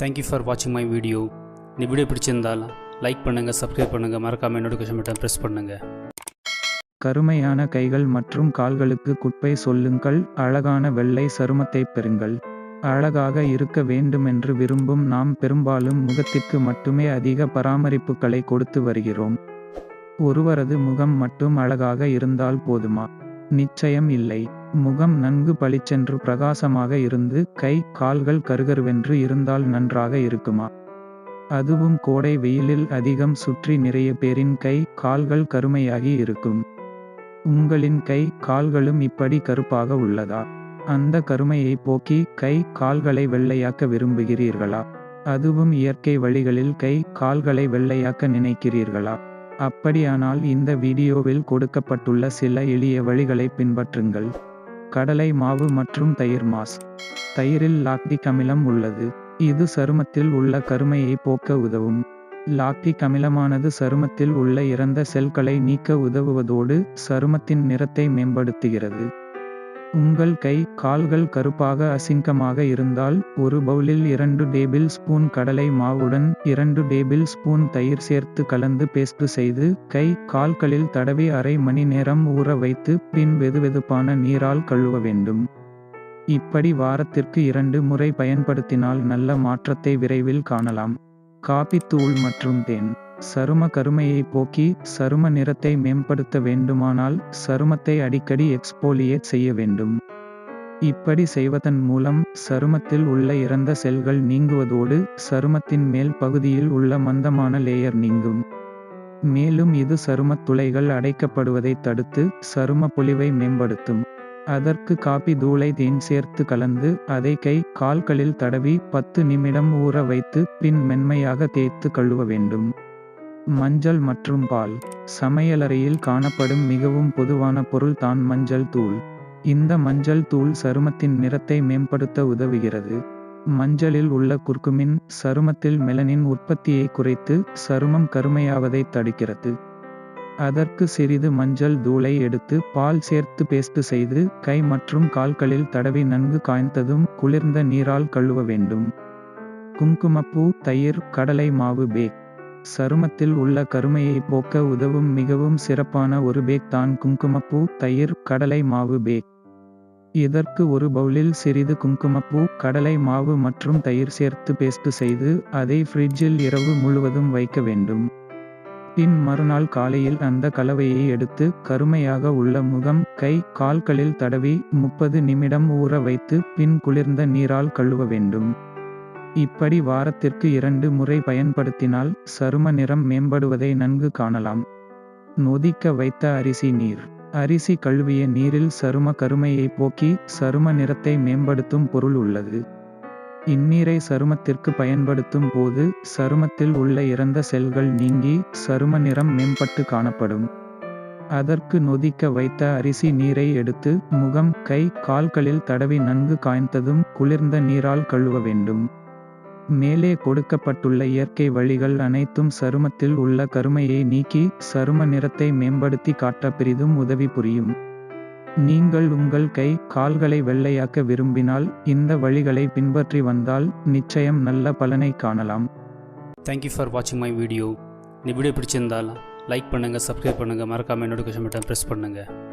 Thank you for வாட்சிங் my video இந்த video பிடிச்சிருந்தால் லைக் பண்ணுங்கள் சப்ஸ்கிரைப் பண்ணுங்கள் மறக்காமல் நோட்டிஃபிகேஷன் பட்டன் ப்ரெஸ் பண்ணுங்கள் கருமையான கைகள் மற்றும் கால்களுக்கு குப்பை சொல்லுங்கள் அழகான வெள்ளை சருமத்தை பெறுங்கள். அழகாக இருக்க வேண்டுமென்று விரும்பும் நாம் பெரும்பாலும் முகத்திற்கு மட்டுமே அதிக பராமரிப்புகளை கொடுத்து வருகிறோம். ஒருவரது முகம் மட்டும் அழகாக இருந்தால் போதுமா? நிச்சயம் இல்லை. முகம் நன்கு பளிச்சென்று பிரகாசமாக இருந்து கை கால்கள் கருகருவென்று இருந்தால் நன்றாக இருக்குமா? அதுவும் கோடை வெயிலில் அதிகம் சுற்றி நிறைய பேரின் கை கால்கள் கருமையாகி இருக்கும். உங்களின் கை கால்களும் இப்படி கருப்பாக உள்ளதா? அந்த கருமையை போக்கி கை கால்களை வெள்ளையாக்க விரும்புகிறீர்களா? அதுவும் இயற்கை வழிகளில் கை கால்களை வெள்ளையாக்க நினைக்கிறீர்களா? அப்படியானால் இந்த வீடியோவில் கொடுக்கப்பட்டுள்ள சில எளிய வழிகளை பின்பற்றுங்கள். கடலை மாவு மற்றும் தயிர் மாஸ். தயிரில் லாக்டிக் அமிலம் உள்ளது. இது சருமத்தில் உள்ள கருமையை போக்க உதவும். லாக்டிக் அமிலமானது சருமத்தில் உள்ள இறந்த செல்களை நீக்க உதவுவதோடு சருமத்தின் நிறத்தை மேம்படுத்துகிறது. உங்கள் கை கால்கள் கருப்பாக அசிங்கமாக இருந்தால் ஒரு பவுலில் இரண்டு டேபிள் ஸ்பூன் கடலை மாவுடன் இரண்டு டேபிள் ஸ்பூன் தயிர் சேர்த்து கலந்து பேஸ்ட் செய்து கை கால்களில் தடவி அரை மணி நேரம் ஊற வைத்து பின் வெதுவெதுப்பான நீரால் கழுவ வேண்டும். இப்படி வாரத்திற்கு இரண்டு முறை பயன்படுத்தினால் நல்ல மாற்றத்தை விரைவில் காணலாம். காபித்தூள் மற்றும் தேன். சரும கருமையை போக்கி சரும நிறத்தை மேம்படுத்த வேண்டுமானால் சருமத்தை அடிக்கடி எக்ஸ்போலியேட் செய்ய வேண்டும். இப்படி செய்வதன் மூலம் சருமத்தில் உள்ள இறந்த செல்கள் நீங்குவதோடு சருமத்தின் மேல் பகுதியில் உள்ள மந்தமான லேயர் நீங்கும். மேலும் இது சருமத் துளைகள் அடைக்கப்படுவதை தடுத்து சரும பொலிவை மேம்படுத்தும். அதற்கு காபி தூளை தேன் சேர்த்து கலந்து அதை கை கால்களில் தடவி பத்து நிமிடம் ஊற வைத்து பின் மென்மையாக தேய்த்து கழுவ வேண்டும். மஞ்சள் மற்றும் பால். சமையலறையில் காணப்படும் மிகவும் பொதுவான பொருள் தான் மஞ்சள் தூள். இந்த மஞ்சள் தூள் சருமத்தின் நிறத்தை மேம்படுத்த உதவுகிறது. மஞ்சளில் உள்ள குர்குமின் சருமத்தில் மெலனின் உற்பத்தியை குறைத்து சருமம் கருமையாவதை தடுக்கிறது. அதற்கு சிறிது மஞ்சள் தூளை எடுத்து பால் சேர்த்து பேஸ்ட் செய்து கை மற்றும் கால்களில் தடவி நன்கு காய்ந்ததும் குளிர்ந்த நீரால் கழுவ வேண்டும். குங்குமப்பூ தயிர் கடலை மாவு பேக் சருமத்தில் உள்ள கருமையை போக்க உதவும் மிகவும் சிறப்பான ஒரு பேக் தான் குங்குமப்பூ தயிர் கடலை மாவு பேக். இதற்கு ஒரு பவுலில் சிறிது குங்குமப்பூ கடலை மாவு மற்றும் தயிர் சேர்த்து பேஸ்ட் செய்து அதை ஃப்ரிட்ஜில் இரவு முழுவதும் வைக்க வேண்டும். பின் மறுநாள் காலையில் அந்த கலவையை எடுத்து கருமையாக உள்ள முகம் கை கால்களில் தடவி முப்பது நிமிடம் ஊற வைத்து பின் குளிர்ந்த நீரால் கழுவ வேண்டும். இப்படி வாரத்திற்கு இரண்டு முறை பயன்படுத்தினால் சரும நிறம் மேம்படுவதை நன்கு காணலாம். நொதிக்க வைத்த அரிசி நீர். அரிசி கழுவிய நீரில் சரும கருமையை போக்கி சரும நிறத்தை மேம்படுத்தும் பொருள் உள்ளது. இந்நீரை சருமத்திற்கு பயன்படுத்தும் போது சருமத்தில் உள்ள இறந்த செல்கள் நீங்கி சரும நிறம் மேம்பட்டு காணப்படும். அதற்கு நொதிக்க வைத்த அரிசி நீரை எடுத்து முகம் கை கால்களில் தடவி நன்கு காய்ந்ததும் குளிர்ந்த நீரால் கழுவ வேண்டும். மேலே கொடுக்கப்பட்டுள்ள இயற்கை வழிகள் அனைத்தும் சருமத்தில் உள்ள கருமையை நீக்கி சரும நிறத்தை மேம்படுத்தி காட்ட பெரிதும் உதவி புரியும். நீங்கள் உங்கள் கை கால்களை வெள்ளையாக்க விரும்பினால் இந்த வழிகளை பின்பற்றி வந்தால் நிச்சயம் நல்ல பலனை காணலாம். தேங்க்யூ ஃபார் வாட்சிங் மை வீடியோ இந்த வீடியோ பிடிச்சிருந்தால் லைக் பண்ணுங்கள் சப்ஸ்கிரைப் பண்ணுங்கள் மறக்காமல் நோட்டிஃபிகேஷன் பட்டன் ப்ரெஸ் பண்ணுங்கள்